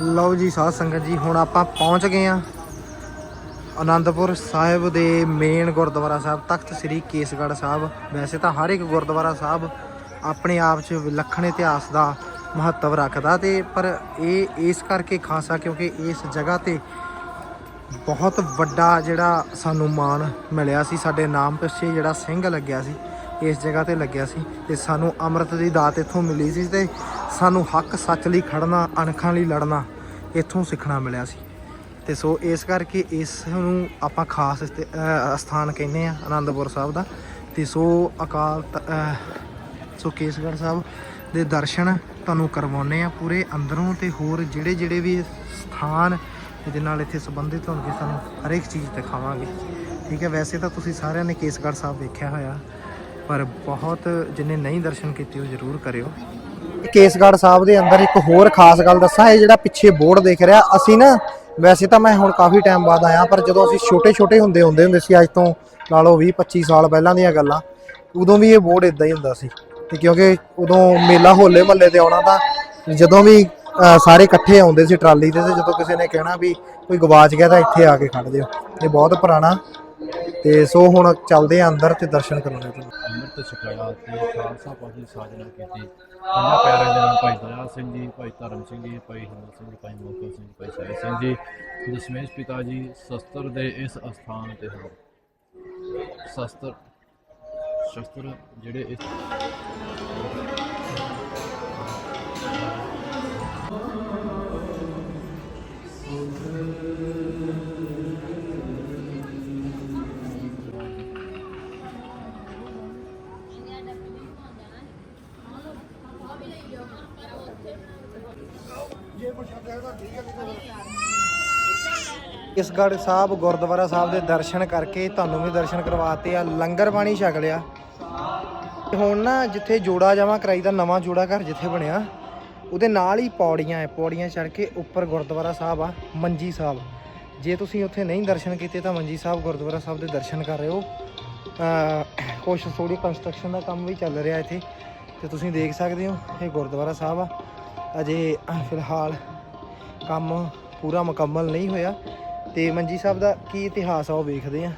ਲਓ ਜੀ ਸਾਧ ਸੰਗਤ ਜੀ, ਹੁਣ ਆਪਾਂ ਪਹੁੰਚ ਗਏ ਆ ਆਨੰਦਪੁਰ ਸਾਹਿਬ ਦੇ ਮੇਨ ਗੁਰਦੁਆਰਾ ਸਾਹਿਬ, ਤਖਤ ਸ੍ਰੀ ਕੇਸਗੜ੍ਹ ਸਾਹਿਬ। ਵੈਸੇ ਤਾਂ ਹਰ ਇੱਕ ਗੁਰਦੁਆਰਾ ਸਾਹਿਬ ਆਪਣੇ ਆਪ 'ਚ ਵਿਲੱਖਣ ਇਤਿਹਾਸ ਦਾ ਮਹੱਤਵ ਰੱਖਦਾ ਤੇ ਪਰ ਇਹ, ਇਸ ਕਰਕੇ ਖਾਸ ਆ ਕਿਉਂਕਿ ਇਸ ਜਗ੍ਹਾ ਤੇ ਬਹੁਤ ਵੱਡਾ ਜਿਹੜਾ ਸਾਨੂੰ ਮਾਣ ਮਿਲਿਆ ਸੀ, ਸਾਡੇ ਨਾਮ ਪਿੱਛੇ ਜਿਹੜਾ ਸਿੰਘ ਲੱਗਿਆ ਸੀ, ਇਸ ਜਗ੍ਹਾ ਤੇ ਲੱਗਿਆ ਸੀ ਤੇ ਸਾਨੂੰ ਅੰਮ੍ਰਿਤ ਦੀ ਦਾਤ ਇੱਥੋਂ ਮਿਲੀ ਸੀ ਤੇ ਸਾਨੂੰ ਹੱਕ ਸੱਚ ਲਈ ਖੜਨਾ, ਅਣਖਾਂ ਲਈ ਲੜਨਾ ਇੱਥੋਂ ਸਿੱਖਣਾ ਮਿਲਿਆ ਸੀ। ਤੇ ਸੋ ਇਸ ਕਰਕੇ ਇਸ ਨੂੰ ਆਪਾਂ ਖਾਸ ਇਸਤੇ- ਸਥਾਨ ਕਹਿੰਦੇ ਆ ਆਨੰਦਪੁਰ ਸਾਹਿਬ ਦਾ। ਤੇ ਸੋ ਅਕਾਲ ਤ- ਸੋ ਕੇਸਗੜ੍ਹ ਸਾਹਿਬ ਦੇ ਦਰਸ਼ਨ ਤੁਹਾਨੂੰ ਕਰਵਾਉਨੇ ਆ ਪੂਰੇ ਅੰਦਰੋਂ ਤੇ ਹੋਰ ਜਿਹੜੇ ਜਿਹੜੇ ਵੀ ਸਥਾਨ ਜਿਹਦੇ ਨਾਲ ਇੱਥੇ ਸੰਬੰਧਿਤ ਹੋਣਗੇ ਸਾਨੂੰ ਹਰੇਕ ਚੀਜ਼ ਦਿਖਾਵਾਂਗੇ। ਠੀਕ ਹੈ, ਵੈਸੇ ਤਾਂ ਤੁਸੀਂ ਸਾਰਿਆਂ ਨੇ ਕੇਸਗੜ੍ਹ ਸਾਹਿਬ ਵੇਖਿਆ ਹੋਇਆ, ਪਰ ਬਹੁਤ ਜਿਨੇ ਨਹੀਂ ਦਰਸ਼ਨ ਕੀਤੇ ਉਹ ਜ਼ਰੂਰ ਕਰਿਓ। ਕੇਸਗੜ੍ਹ ਸਾਹਿਬ ਦੇ ਅੰਦਰ ਇੱਕ ਹੋਰ ਖਾਸ ਗੱਲ ਦੱਸਾਂ, ਇਹ ਜਿਹੜਾ ਪਿੱਛੇ ਬੋਰਡ ਦੇਖ ਰਿਹਾ, ਅਸੀਂ ਨਾ ਵੈਸੇ ਤਾਂ ਮੈਂ ਹੁਣ ਕਾਫੀ ਟਾਈਮ ਬਾਅਦ ਆਇਆ, ਪਰ ਜਦੋਂ ਅਸੀਂ ਛੋਟੇ ਛੋਟੇ ਹੁੰਦੇ ਹੁੰਦੇ ਹੁੰਦੇ ਸੀ, ਅੱਜ ਤੋਂ ਲਾ ਲਓ 20 25 ਸਾਲ ਪਹਿਲਾਂ ਦੀਆਂ ਗੱਲਾਂ, ਉਦੋਂ ਵੀ ਇਹ ਬੋਰਡ ਇਦਾਂ ਹੀ ਹੁੰਦਾ ਸੀ। ਤੇ ਕਿਉਂਕਿ ਉਦੋਂ ਮੇਲਾ ਹੋਲੇ ਮਹੱਲੇ ਤੇ ਆਉਣਾ ਤਾਂ ਜਦੋਂ ਵੀ ਸਾਰੇ ਇਕੱਠੇ ਆਉਂਦੇ ਸੀ ਟਰਾਲੀ ਤੇ ਤੇ ਜਦੋਂ ਕਿਸੇ ਨੇ ਕਹਿਣਾ ਵੀ ਕੋਈ ਗਵਾਚ ਗਿਆ ਤਾਂ ਇੱਥੇ ਆ ਕੇ ਖੜ ਜਿਓ। ਇਹ ਬਹੁਤ ਪੁਰਾਣਾ। ਤੇ ਸੋ ਹੁਣ ਚੱਲਦੇ ਆ ਅੰਦਰ ਤੇ ਦਰਸ਼ਨ ਕਰਾਉਣੇ ਤੁਹਾਨੂੰ ਅੰਮ੍ਰਿਤ ਛਕਾਇਆ ਤੇ ਖਾਲਸਾ ਪੰਥ ਦੀ ਸਾਜਨਾ ਕੀਤੀ। ਇਹਨਾਂ ਪਿਆਰਿਆਂ ਦੇ ਨਾਮ ਭਾਈ ਦਇਆ ਸਿੰਘ ਜੀ ਭਾਈ ਧਰਮ ਸਿੰਘ ਜੀ ਭਾਈ ਹਿੰਮਤ ਸਿੰਘ ਜੀ, ਭਾਈ ਮੋਹਕਮ ਸਿੰਘ ਭਾਈ ਸਾਹਿਬ ਸਿੰਘ ਜੀ ਦਸ਼ਮੇਸ਼ ਪਿਤਾ ਜੀ ਸ਼ਸਤਰ ਦੇ ਇਸ ਅਸਥਾਨ ਤੇ ਹਨ ਸ਼ਸਤਰ ਸ਼ਸਤਰ ਜਿਹੜੇ ਇਸ ਕੇਸਗੜ੍ਹ ਸਾਹਿਬ ਗੁਰਦੁਆਰਾ ਸਾਹਿਬ ਦੇ ਦਰਸ਼ਨ ਕਰਕੇ ਤੁਹਾਨੂੰ ਵੀ ਦਰਸ਼ਨ ਕਰਵਾਤੇ ਆ, ਲੰਗਰ ਪਾਣੀ ਛਕ ਲਿਆ। ਹੁਣ ਨਾ ਜਿੱਥੇ ਜੋੜਾ ਜਾਵਾਂ ਕਰਾਈ ਦਾ ਨਵਾਂ ਜੋੜਾ ਘਰ ਜਿੱਥੇ ਬਣਿਆ, ਉਹਦੇ ਨਾਲ ਹੀ ਪੌੜੀਆਂ ਐ, ਪੌੜੀਆਂ ਚੜ ਕੇ ਉੱਪਰ ਗੁਰਦੁਆਰਾ ਸਾਹਿਬ ਆ, ਮੰਜੀ ਸਾਹਿਬ। ਜੇ ਤੁਸੀਂ ਉੱਥੇ ਨਹੀਂ ਦਰਸ਼ਨ ਕੀਤੇ ਤਾਂ ਮੰਜੀ ਸਾਹਿਬ ਗੁਰਦੁਆਰਾ ਸਾਹਿਬ ਦੇ ਦਰਸ਼ਨ ਕਰ ਰਹੇ ਹੋ। ਅ ਕੁਛ ਥੋੜੀ ਕੰਸਟਰਕਸ਼ਨ ਦਾ ਕੰਮ ਵੀ ਚੱਲ ਰਿਹਾ ਇੱਥੇ। ਤੇ ਤੁਸੀਂ ਦੇਖ ਸਕਦੇ ਹੋ, ਇਹ ਗੁਰਦੁਆਰਾ ਸਾਹਿਬ ਆ। ਅਜੇ ਫਿਲਹਾਲ ਕੰਮ ਪੂਰਾ ਮੁਕੰਮਲ ਨਹੀਂ ਹੋਇਆ ਤੇ ਮੰਜੀ ਸਾਹਿਬ ਦਾ ਕੀ ਇਤਿਹਾਸ ਆ ਉਹ ਵੇਖਦੇ ਆ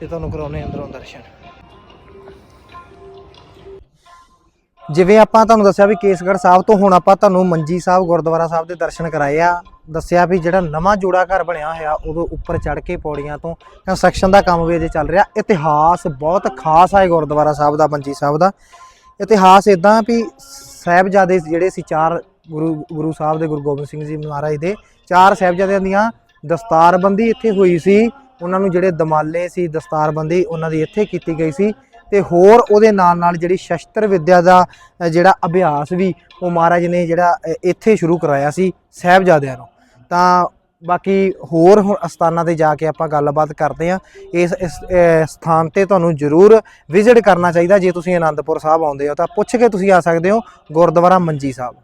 ਤੇ ਤੁਹਾਨੂੰ ਕਰਾਉਨੇ ਅੰਦਰੋਂ ਦਰਸ਼ਨ। ਜਿਵੇਂ ਆਪਾਂ ਤੁਹਾਨੂੰ ਦੱਸਿਆ ਵੀ ਕੇਸਗੜ੍ਹ ਸਾਹਿਬ ਤੋਂ ਹੁਣ ਆਪਾਂ ਤੁਹਾਨੂੰ ਮੰਜੀ ਸਾਹਿਬ, ਗੁਰਦੁਆਰਾ ਸਾਹਿਬ ਦੇ ਦਰਸ਼ਨ ਕਰਾਏ ਆ। ਦੱਸਿਆ ਵੀ ਜਿਹੜਾ ਨਵਾਂ ਜੋੜਾ ਘਰ ਬਣਿਆ ਹੋਇਆ, ਉਦੋਂ ਉੱਪਰ ਚੜ ਕੇ ਪੌੜੀਆਂ ਤੋਂ ਕੰਸਟਰਕਸ਼ਨ ਦਾ ਕੰਮ ਵੀ ਅਜੇ ਚੱਲ ਰਿਹਾ। ਇਤਿਹਾਸ ਬਹੁਤ ਖਾਸ ਹੈ ਗੁਰਦੁਆਰਾ ਸਾਹਿਬ ਦਾ, ਮੰਜੀ ਸਾਹਿਬ ਦਾ। ਇਤਿਹਾਸ ਇਦਾਂ ਵੀ ਸਾਹਿਬਜ਼ਾਦੇ ਜਿਹੜੇ ਸੀ, ਚਾਰ ਗੁਰੂ ਗੁਰੂ ਸਾਹਿਬ ਦੇ ਗੁਰੂ ਗੋਬਿੰਦ ਸਿੰਘ ਜੀ ਮਹਾਰਾਜ ਦੇ, ਚਾਰ ਸਾਹਿਬਜ਼ਾਦਿਆਂ ਦੀਆਂ ਦਸਤਾਰਬੰਦੀ ਇੱਥੇ ਹੋਈ ਸੀ। ਉਹਨਾਂ ਨੂੰ ਜਿਹੜੇ ਦਮਾਲੇ ਸੀ, ਦਸਤਾਰਬੰਦੀ ਉਹਨਾਂ ਦੀ ਇੱਥੇ ਕੀਤੀ ਗਈ ਸੀ ਤੇ ਹੋਰ ਉਹਦੇ ਨਾਲ ਨਾਲ ਜਿਹੜੀ ਸ਼ਸਤਰ ਵਿੱਦਿਆ ਦਾ ਜਿਹੜਾ ਅਭਿਆਸ ਵੀ ਉਹ ਮਹਾਰਾਜ ਨੇ ਜਿਹੜਾ ਇੱਥੇ ਸ਼ੁਰੂ ਕਰਾਇਆ ਸੀ, ਸਾਹਿਬਜ਼ਾਦਿਆਂ ਨੂੰ। ਤਾਂ ਬਾਕੀ ਹੋਰ ਹੁਣ ਅਸਥਾਨਾਂ ਤੇ ਜਾ ਕੇ ਆਪਾਂ ਗੱਲਬਾਤ ਕਰਦੇ ਆ ਇਸ ਇਸ ਸਥਾਨ ਤੇ ਤੁਹਾਨੂੰ ਜ਼ਰੂਰ ਵਿਜ਼ਿਟ ਕਰਨਾ ਚਾਹੀਦਾ। ਜੇ ਤੁਸੀਂ ਆਨੰਦਪੁਰ ਸਾਹਿਬ ਆਉਂਦੇ ਹੋ ਤਾਂ ਪੁੱਛ ਕੇ ਤੁਸੀਂ ਆ ਸਕਦੇ ਹੋ। ਗੁਰਦੁਆਰਾ ਮੰਜੀ ਸਾਹਿਬ।